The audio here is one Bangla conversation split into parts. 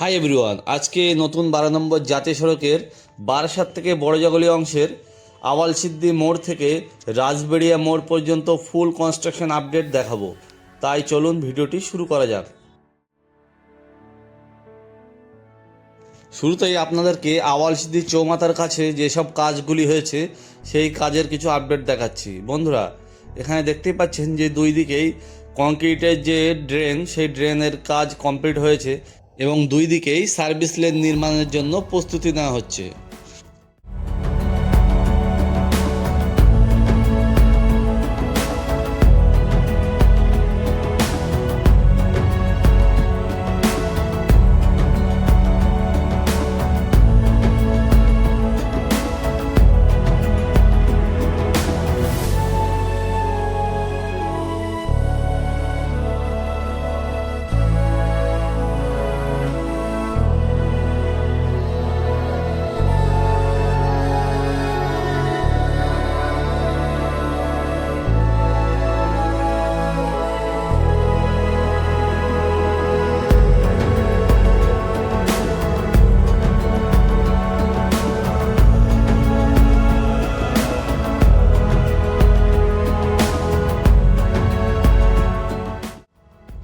হাই এভরিওয়ান আজকে নতুন বারো নম্বর জাতীয় সড়কের বারাসাত থেকে বড়জাগলি অংশের আওয়ালসিদ্দি মোড় থেকে রাজবেড়িয়া মোড় পর্যন্ত ফুল কনস্ট্রাকশন আপডেট দেখাবো। তাই চলুন ভিডিওটি শুরু করা যাক। শুরুতেই আপনাদেরকে আওয়ালসিদ্দি চৌমাতার কাছে যেসব কাজগুলি হয়েছে, সেই কাজের কিছু আপডেট দেখাচ্ছি। বন্ধুরা, এখানে দেখতেই পাচ্ছেন যে দুই দিকেই কংক্রিটের যে ড্রেন সেই ড্রেনের কাজ কমপ্লিট হয়েছে। এবং দুই দিকেই সার্ভিস লেন নির্মাণের জন্য প্রস্তুতি নেওয়া হচ্ছে।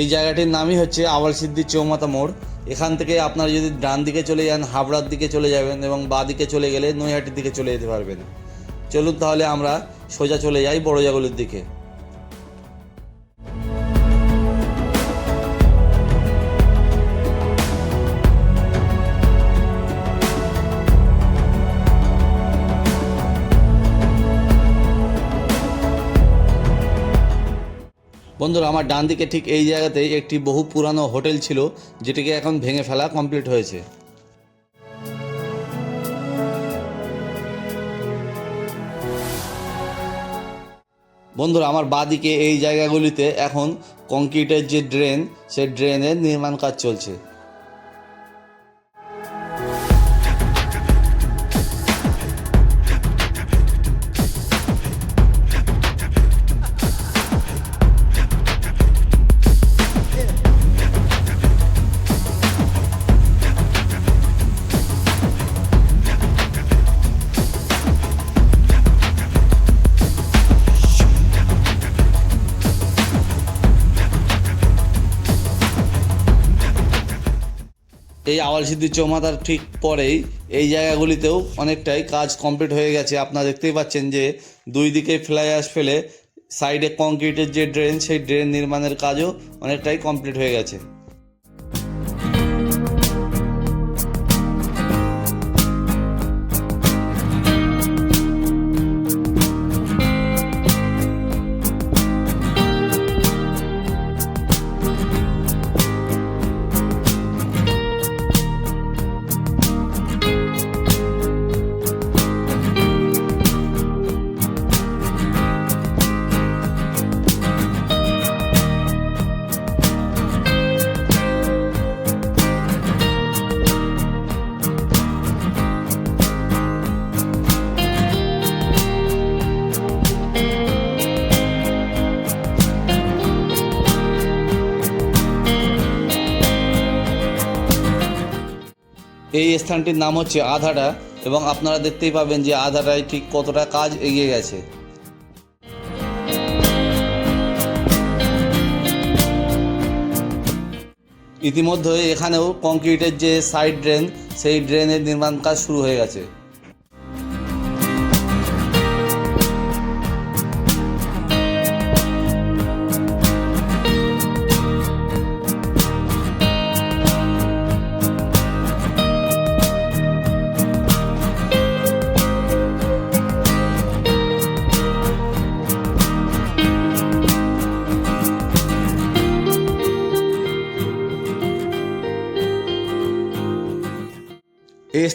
এই জায়গাটির নামই হচ্ছে আওয়ালসিদ্দি চৌমাতা মোড়। এখান থেকে আপনারা যদি ডান দিকে চলে যান, হাবড়ার দিকে চলে যাবেন এবং বাঁ দিকে চলে গেলে নৈহাটির দিকে চলে যেতে পারবেন। চলুন তাহলে আমরা সোজা চলে যাই বড়জাগুলির দিকে। বন্ধুরা, আমার ডান দিকে ঠিক এই জায়গাতেই একটি বহু পুরানো হোটেল ছিল, যেটিকে এখন ভেঙে ফেলা কমপ্লিট হয়েছে। বন্ধুরা, আমার বাদিকে এই জায়গাগুলিতে এখন কংক্রিটের যে ড্রেন সে ড্রেনের নির্মাণ কাজ চলছে। এই আওয়ালসিদ্ধি চৌমাথার ঠিক পরেই এই জায়গাগুলিতেও অনেকটাই কাজ কমপ্লিট হয়ে গেছে। আপনারা দেখতেই পাচ্ছেন যে দুই দিকে ফ্লাই আস ফেলে সাইডে কংক্রিটের যে ড্রেন, সেই ড্রেন নির্মাণের কাজও অনেকটাই কমপ্লিট হয়ে গেছে। এই স্থানটির নাম হচ্ছে আধাটা এবং আপনারা দেখতেই পাবেন যে আধাটায় ঠিক কতটা কাজ এগিয়ে গেছে। ইতিমধ্যে এখানেও কংক্রিটের যে সাইড ড্রেন সেই ড্রেনের নির্মাণ কাজ শুরু হয়ে গেছে।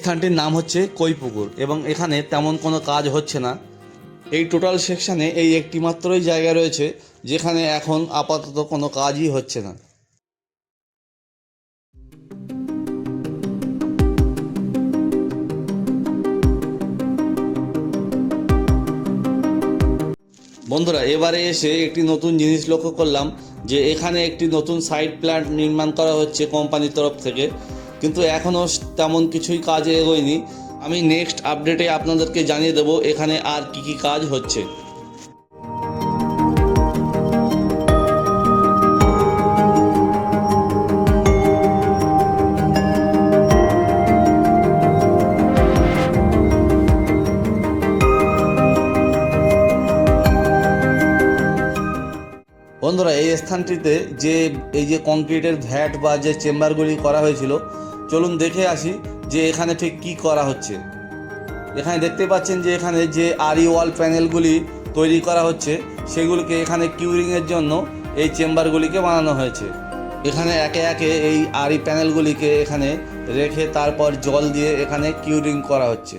স্থানটির নাম হচ্ছে কৈপুকুর এবং এখানে তেমন কোনো কাজ হচ্ছে না। এই টোটাল সেকশানে এই একটি মাত্রই জায়গা রয়েছে যেখানে এখন আপাতত কোনো কাজই হচ্ছে না। বন্ধুরা, এবারে এসে একটি নতুন জিনিস লক্ষ্য করলাম যে এখানে একটি নতুন সাইড প্ল্যান্ট নির্মাণ করা হচ্ছে কোম্পানির তরফ থেকে। কিন্তু এখনও তেমন কিছুই কাজে এগোয়নি। আমি নেক্সট আপডেটে আপনাদেরকে জানিয়ে দেবো এখানে আর কি কি কাজ হচ্ছে। বন্ধুরা, এই স্থানটিতে যে, এই যে কংক্রিটের ভ্যাট বা যে চেম্বারগুলি করা হয়েছিল চলুন দেখে আসি যে এখানে ঠিক কি করা হচ্ছে। এখানে দেখতে পাচ্ছেন যে এখানে যে আরি ওয়াল প্যানেলগুলি তৈরি করা হচ্ছে, সেগুলিকে এখানে কিউরিংয়ের জন্য এই চেম্বারগুলিকে বানানো হয়েছে। এখানে একে একে এই আরি প্যানেলগুলিকে এখানে রেখে তারপর জল দিয়ে এখানে কিউরিং করা হচ্ছে।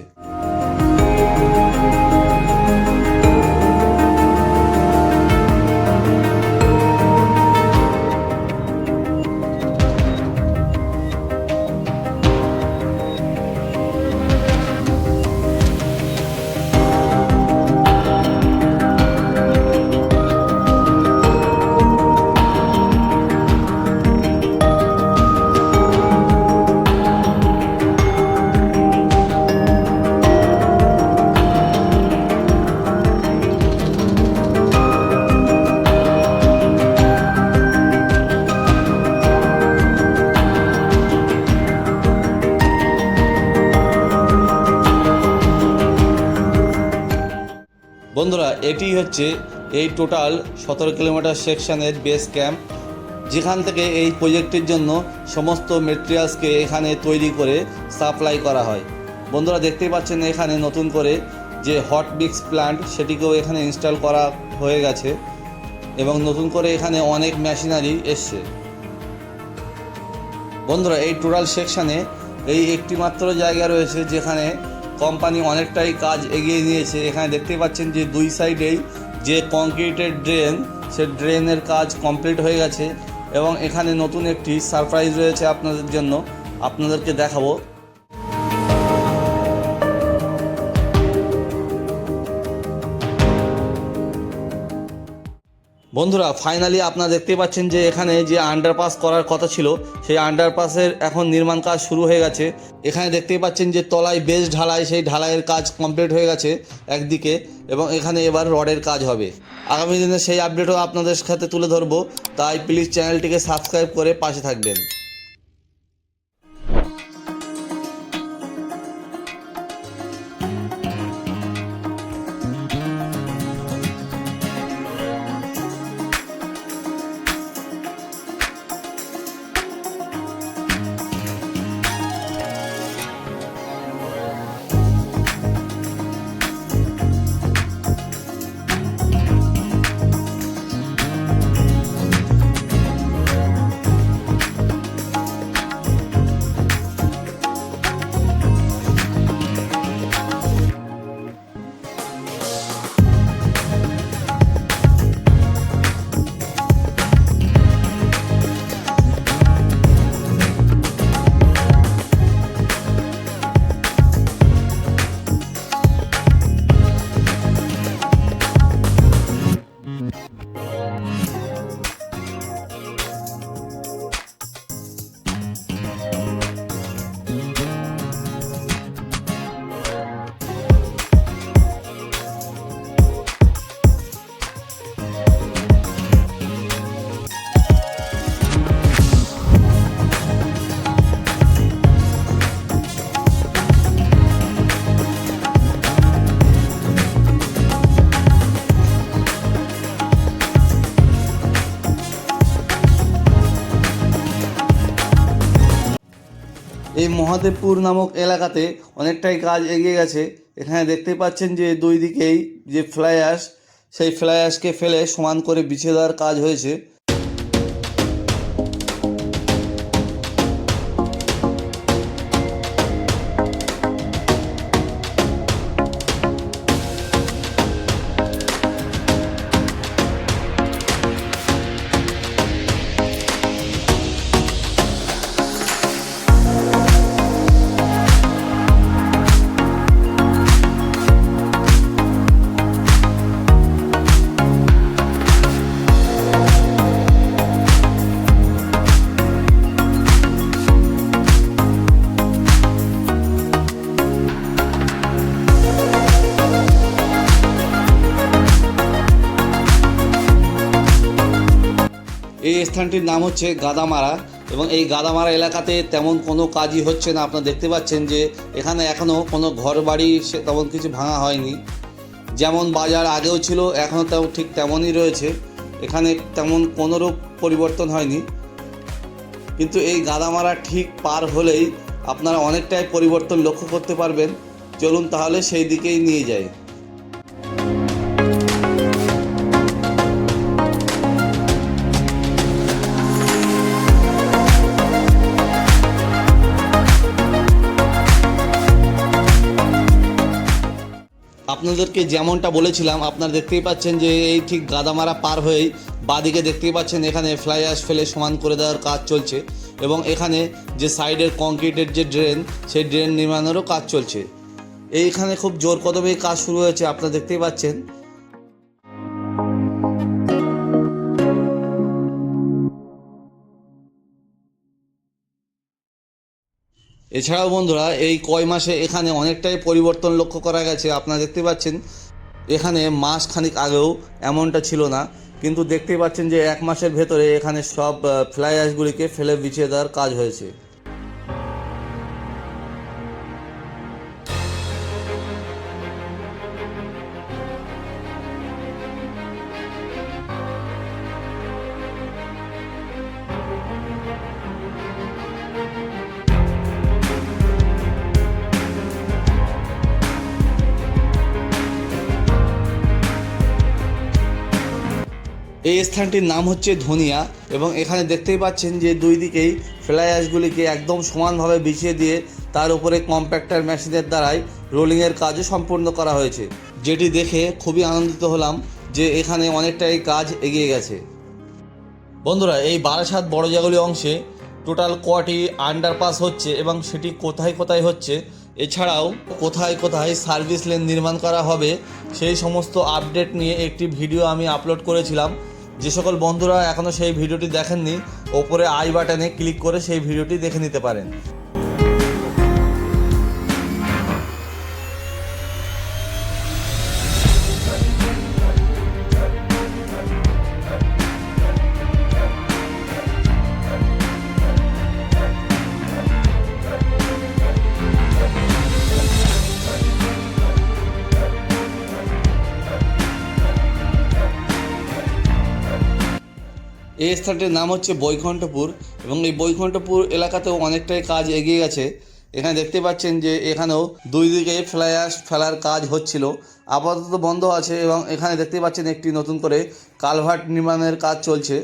এটি হচ্ছে এই টোটাল সতেরো কিলোমিটার সেকশনের বেস ক্যাম্প, যেখান থেকে এই প্রজেক্টের জন্য সমস্ত মেটেরিয়ালসকে এখানে তৈরি করে সাপ্লাই করা হয়। বন্ধুরা, দেখতেই পাচ্ছেন এখানে নতুন করে যে হট মিক্স প্ল্যান্ট, সেটিকেও এখানে ইনস্টল করা হয়ে গেছে এবং নতুন করে এখানে অনেক মেশিনারি এসছে। বন্ধুরা, এই টোটাল সেকশানে এই একটি মাত্র জায়গা রয়েছে যেখানে কোম্পানি অনেকটাই কাজ এগিয়ে নিয়েছে। এখানে দেখতে পাচ্ছেন যে দুই সাইডেই যে কংক্রিটের ড্রেন, সে ড্রেনের কাজ কমপ্লিট হয়ে গেছে এবং এখানে নতুন একটি সারপ্রাইজ রয়েছে আপনাদের জন্য। আপনাদেরকে দেখাবো। বন্ধুরা ফাইনালি আপনারা দেখতে পাচ্ছেন যে এখানে যে আন্ডারপাস করার কথা ছিল, সেই আন্ডারপাসের এখন নির্মাণ কাজ শুরু হয়ে গেছে। এখানে দেখতেই পাচ্ছেন যে তলায় বেশ ঢালাই, সেই ঢালাইয়ের কাজ কমপ্লিট হয়ে গেছে একদিকে এবং এখানে এবার রডের কাজ হবে। আগামী দিনে সেই আপডেটও আপনাদের সাথে তুলে ধরবো। তাই প্লিজ চ্যানেলটিকে সাবস্ক্রাইব করে পাশে থাকবেন। এই মহাদেবপুর নামক এলাকাতে অনেকটাই কাজ এগিয়ে গেছে। এখানে দেখতে পাচ্ছেন যে দুই দিকেই যে ফ্লাই অ্যাশ সেই ফ্লাই অ্যাশকে ফেলে সমান করে বিছিয়ে দেওয়ার কাজ হয়েছে। এই স্থানটির নাম হচ্ছে গাদামারা এবং এই গাদামারা এলাকাতে তেমন কোনো কাজই হচ্ছে না। আপনারা দেখতে পাচ্ছেন যে এখানে এখনও কোনো ঘর বাড়ি সে তেমন কিছু ভাঙা হয়নি। যেমন বাজার আগেও ছিল এখনও তাও ঠিক তেমনই রয়েছে। এখানে তেমন কোনোরূপ পরিবর্তন হয়নি। কিন্তু এই গাদামারা ঠিক পার হলেই আপনারা অনেকটাই পরিবর্তন লক্ষ্য করতে পারবেন। চলুন তাহলে সেই দিকেই নিয়ে যায় আপনাদেরকে যেমনটা বলেছিলাম, আপনারা দেখতেই পাচ্ছেন যে এই ঠিক গাদামারা পার হয়েই বাদিকে দেখতেই পাচ্ছেন এখানে ফ্লাই অ্যাশ ফেলে সমান করে দেওয়ার কাজ চলছে এবং এখানে যে সাইডের কংক্রিটের যে ড্রেন, সেই ড্রেন নির্মাণেরও কাজ চলছে। এইখানে খুব জোর কদমেই কাজ শুরু হয়েছে, আপনারা দেখতেই পাচ্ছেন। এছাড়াও বন্ধুরা, এই কয় মাসে এখানে অনেকটাই পরিবর্তন লক্ষ্য করা গেছে। আপনারা দেখতে পাচ্ছেন, এখানে মাস খানিক আগেও এমনটা ছিল না। কিন্তু দেখতেই পাচ্ছেন যে এক মাসের ভেতরে এখানে সব ফ্লাই অ্যাশগুলিকে ফেলে বিছিয়ে দেওয়ার কাজ হয়েছে। এই স্থানটির নাম হচ্ছে ধনিয়া এবং এখানে দেখতেই পাচ্ছেন যে দুই দিকেই ফ্লাই অ্যাশগুলিকে একদম সমানভাবে বিছিয়ে দিয়ে তার উপরে কম্প্যাক্টার মেশিনের দ্বারাই রোলিংয়ের কাজও সম্পূর্ণ করা হয়েছে। যেটি দেখে খুবই আনন্দিত হলাম যে এখানে অনেকটাই কাজ এগিয়ে গেছে। বন্ধুরা, এই বারাসাত বড়জাগুলি অংশে টোটাল কটি আন্ডারপাস হচ্ছে এবং সেটি কোথায় কোথায় হচ্ছে এছাড়াও কোথায় কোথায় সার্ভিস লেন নির্মাণ করা হবে সেই সমস্ত আপডেট নিয়ে একটি ভিডিও আমি আপলোড করেছিলাম। যে সকল বন্ধুরা এখনও সেই ভিডিওটি দেখেননি, ওপরে আই বাটনে ক্লিক করে সেই ভিডিওটি দেখে নিতে পারেন। এই স্থানটির নাম হচ্ছে বৈকণ্ঠপুর এবং এই বৈকুণ্ঠপুর এলাকাতেও অনেকটাই কাজ এগিয়ে গেছে। এখানে দেখতে পাচ্ছেন যে এখানেও দুই দিকে ফ্লাইয়ার, ফেলার কাজ হচ্ছিল। আপাতত বন্ধ আছে এবং এখানে দেখতে পাচ্ছেন একটি নতুন করে কালভার্ট নির্মাণের কাজ চলছে।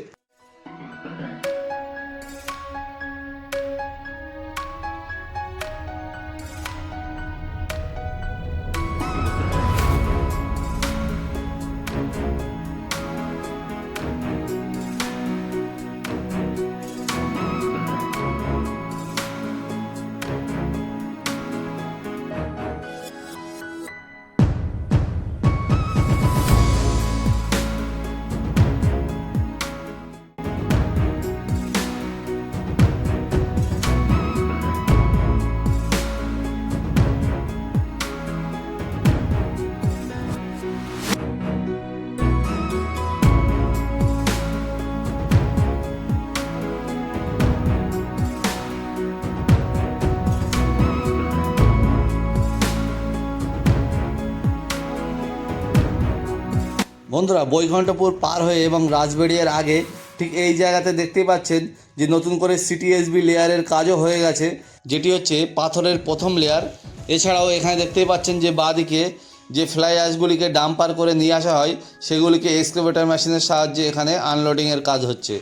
বন্ধুরা বৈঘণ্টপুর পার হয়ে এবং রাজবেড়িয়ার আগে ঠিক এই জায়গাতে দেখতেই পাচ্ছেন যে নতুন করে সিটিএসবি লেয়ারের কাজও হয়ে গেছে, যেটি হচ্ছে পাথরের প্রথম লেয়ার। এছাড়াও এখানে দেখতেই পাচ্ছেন যে বাঁদিকে যে ফ্লাই অ্যাশগুলিকে ডাম্পার করে নিয়ে আসা হয়, সেগুলিকে এক্সকেভেটার মেশিনের সাহায্যে এখানে আনলোডিংয়ের কাজ হচ্ছে।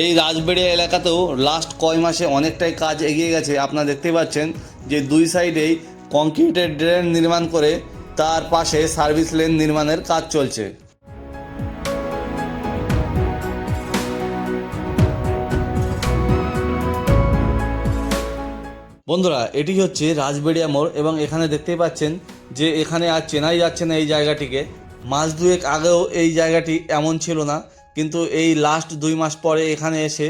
এই রাজবেড়িয়া এলাকাতেও লাস্ট কয় মাসে অনেকটাই কাজ এগিয়ে গেছে। আপনারা দেখতে পাচ্ছেন যে দুই সাইডেই কংক্রিটের ড্রেন নির্মাণ করে তার পাশে সার্ভিস লেন নির্মাণের কাজ চলছে। বন্ধুরা, এটি হচ্ছে রাজবেড়িয়া মোড় এবং এখানে দেখতেই পাচ্ছেন যে এখানে আর চেনাই যাচ্ছে না এই জায়গাটিকে। মাস দুয়েক আগেও এই জায়গাটি এমন ছিল না কিন্তু এই লাস্ট দুই মাস পরে এখানে এসে,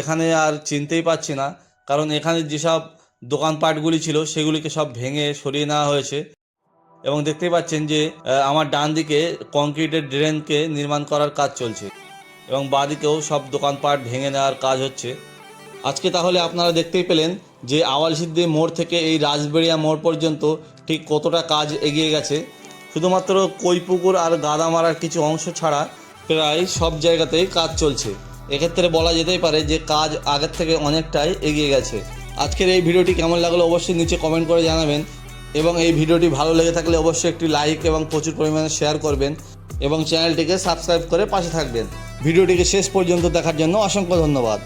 এখানে আর চিনতেই পাচ্ছি না, কারণ এখানে যেসব দোকানপাটগুলি ছিল সেগুলিকে সব ভেঙে সরিয়ে নেওয়া হয়েছে। এবং দেখতেই পাচ্ছেন যে আমার ডান দিকে কংক্রিটের ড্রেনকে নির্মাণ করার কাজ চলছে এবং বাঁদিকেও সব দোকানপাট ভেঙে নেওয়ার কাজ হচ্ছে। আজকে তাহলে আপনারা দেখতেই পেলেন যে আওয়াল সিদ্ধি মোড় থেকে এই রাজবেড়িয়া মোড় পর্যন্ত ঠিক কতটা কাজ এগিয়ে গেছে। শুধুমাত্র কৈপুকুর আর গাদামারার কিছু অংশ ছাড়া প্রায় সব জায়গাতেই কাজ চলছে। এক্ষেত্রে বলা যেতেই পারে যে কাজ আগের থেকে অনেকটাই এগিয়ে গেছে। আজকের এই ভিডিওটি কেমন লাগল অবশ্যই নিচে কমেন্ট করে জানাবেন এবং এই ভিডিওটি ভালো লেগে থাকলে অবশ্যই একটি লাইক এবং প্রচুর পরিমাণে শেয়ার করবেন এবং চ্যানেলটিকে সাবস্ক্রাইব করে পাশে থাকবেন। ভিডিওটিকে শেষ পর্যন্ত দেখার জন্য অসংখ্য ধন্যবাদ।